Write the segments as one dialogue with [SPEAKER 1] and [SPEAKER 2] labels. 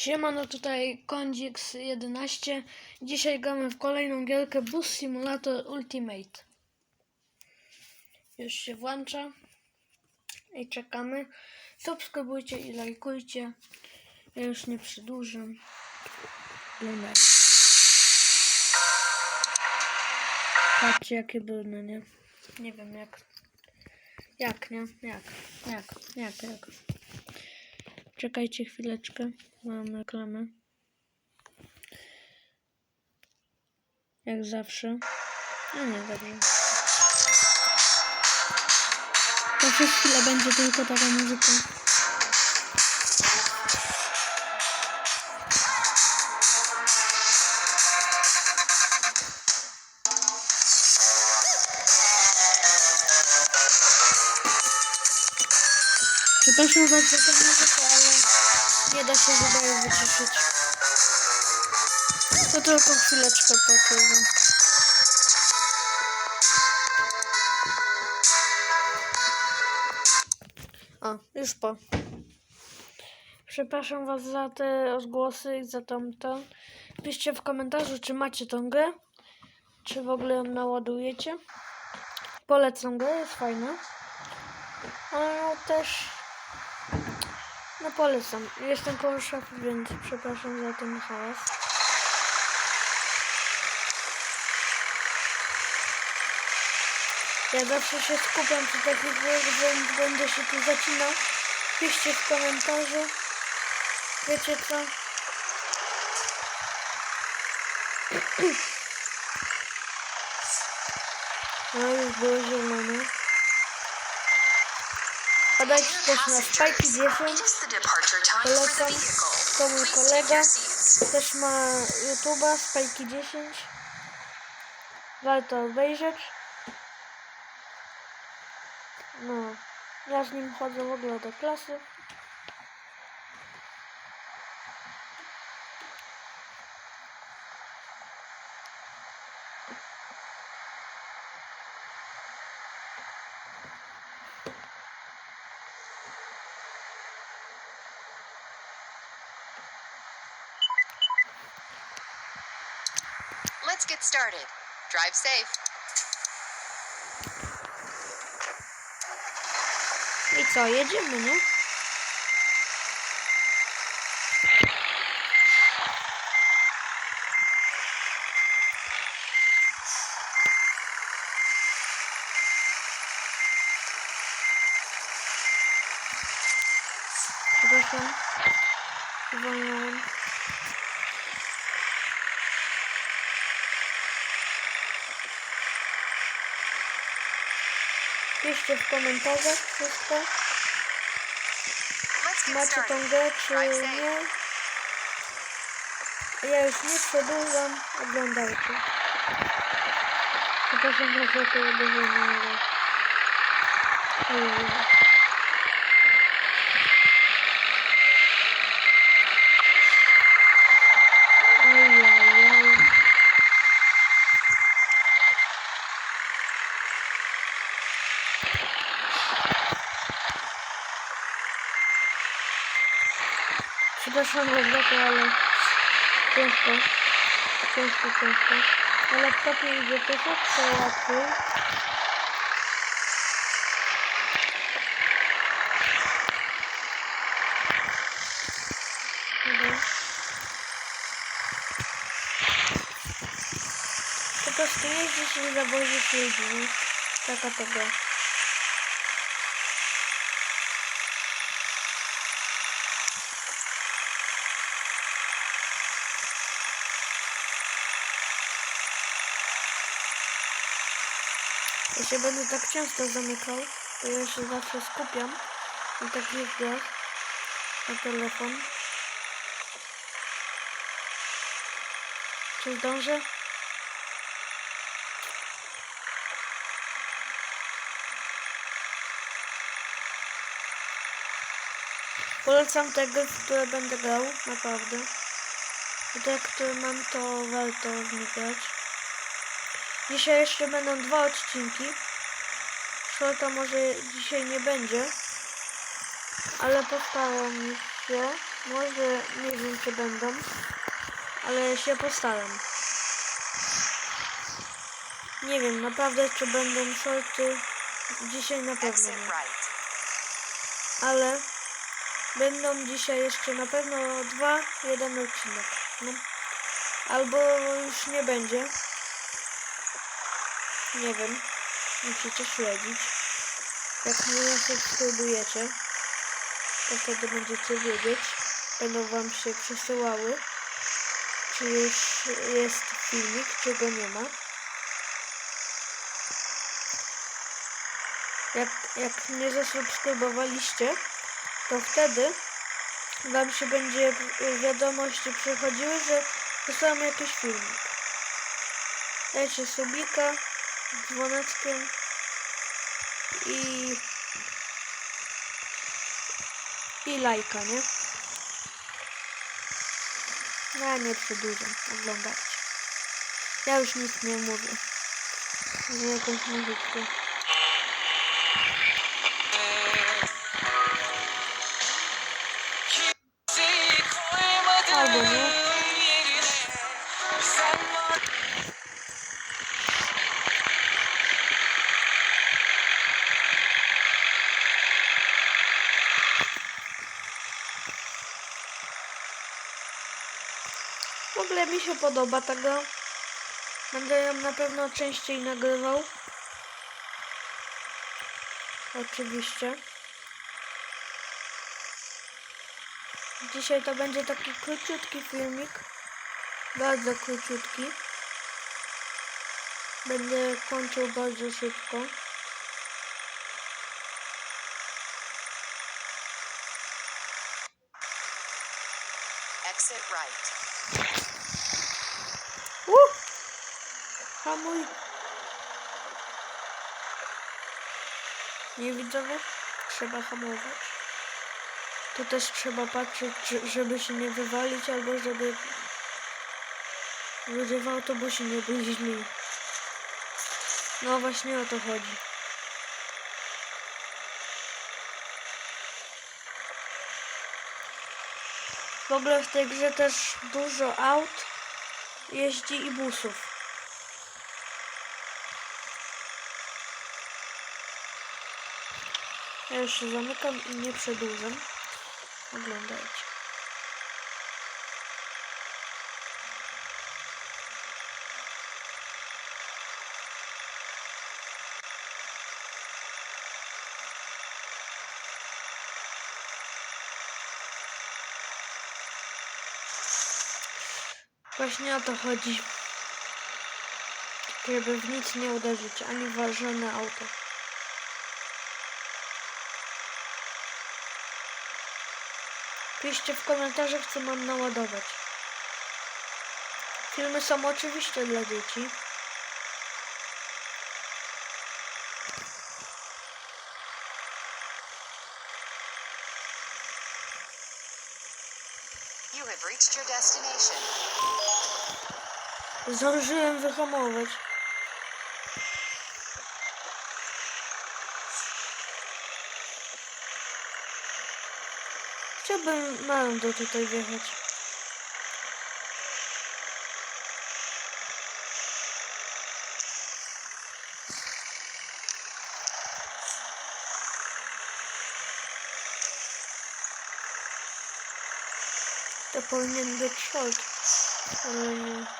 [SPEAKER 1] Siemano, tutaj Kondix 11. Dzisiaj gramy w kolejną gierkę Bus Simulator Ultimate. Już się włącza. I czekamy. Subskrybujcie i lajkujcie. Ja już nie przedłużę. Oglądaj. Patrzcie jakie brudne, nie? Nie wiem jak. Jak, nie? Jak? Jak? Jak? Jak? Czekajcie chwileczkę. Mam reklamę. Jak zawsze. No nie, dobrze. To przez chwilę będzie tylko taka muzyka. Przepraszam was za tę muzykę, ale nie da się wydaje wyciszyć. To tylko chwileczkę popływę. O, już po. Przepraszam was za te odgłosy i za tamto. Piszcie w komentarzu, czy macie tą grę, czy w ogóle ją naładujecie. Polecam grę, jest fajna. Ale też no polecam. Jestem koło więc przepraszam za ten hałas. Ja zawsze się skupiam przy takich więc będę się tu zacinał. Piszcie w komentarzu. Wiecie co? No już było zielone. Podajcie też na spajki 10.
[SPEAKER 2] Just the departure time for the
[SPEAKER 1] Polecam. To mój kolega. Też ma YouTube'a, Spajki 10. Warto obejrzeć. No, ja z nim chodzę w ogóle do klasy.
[SPEAKER 2] Let's get started. Drive safe.
[SPEAKER 1] I co, jedziemy, nie? Przepraszam. Zwolniłem. Piszcie w komentarzach wszystko. Macie tą grę, czy nie? Ja już nie przedłużam. Oglądajcie. Przepraszam was za to uderzenie, Przepraszam was za to, ale ciężko, ciężko, ciężko. Na laptopie idzie troszeczkę łatwiej. Dobra. Po prostu jeździć i zawozić ludzi, nie? Taka to Ja się będę tak często zamykał, to ja się zawsze skupiam na takich grach na telefon. Czy zdążę? Polecam te gry, w które będę grał, naprawdę. Te, które mam, to warto w nie. Dzisiaj jeszcze będą dwa odcinki. Shorta może dzisiaj nie będzie. Ale postaram się. Może nie wiem czy będą, ale się postaram. Nie wiem, naprawdę czy będą shorty. Dzisiaj na pewno nie. Ale będą dzisiaj jeszcze na pewno dwa, jeden odcinek. No. Albo już nie będzie. Nie wiem. Musicie śledzić. Jak mnie subskrybujecie, to wtedy będziecie wiedzieć. Będą wam się przesyłały. Czy już jest filmik, czy go nie ma. Jak, jak mnie zasubskrybowaliście, to wtedy wam się będzie wiadomości przychodziły, że wysłałem jakiś filmik. Dajcie subika, dzwoneczkiem i i lajka, nie? No ja nie przedłużam, oglądajcie. Ja już nic nie mówię. Że jakąś muzyczkę. Mi się podoba tego. Będę ją na pewno częściej nagrywał. Oczywiście. Dzisiaj to będzie taki króciutki filmik. Bardzo króciutki. Będę kończył bardzo szybko.
[SPEAKER 2] Exit right.
[SPEAKER 1] Uh! Hamuj. Nie widzowie? Trzeba hamować. Tu też trzeba patrzeć, żeby się nie wywalić, albo żeby ludzie w autobusie nie byli źli. No właśnie o to chodzi. W ogóle w tej grze też dużo aut jeździ i busów. Ja już zamykam i nie przedłużam. Oglądajcie. Właśnie o to chodzi. Żeby w nic nie uderzyć, ani w żadne auto. Piszcie w komentarzach, co mam naładować. Filmy są oczywiście dla dzieci.
[SPEAKER 2] You have reached your destination.
[SPEAKER 1] Zdążyłem wyhamować. Chciałbym mają do tutaj wjechać. To powinien być short, ale nie.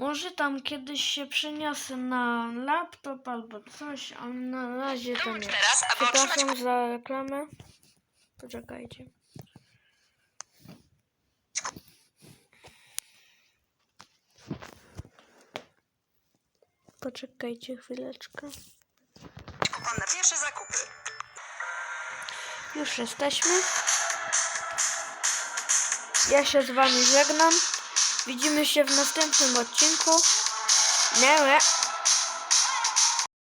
[SPEAKER 1] Może tam kiedyś się przeniosę na laptop albo coś, a na razie to nie.
[SPEAKER 2] Teraz, aby otrzymać
[SPEAKER 1] Przepraszam za reklamę. Poczekajcie. Poczekajcie chwileczkę.
[SPEAKER 2] kupon na pierwsze zakupy.
[SPEAKER 1] Już jesteśmy. Ja się z wami żegnam. Widzimy się w następnym odcinku. Nere.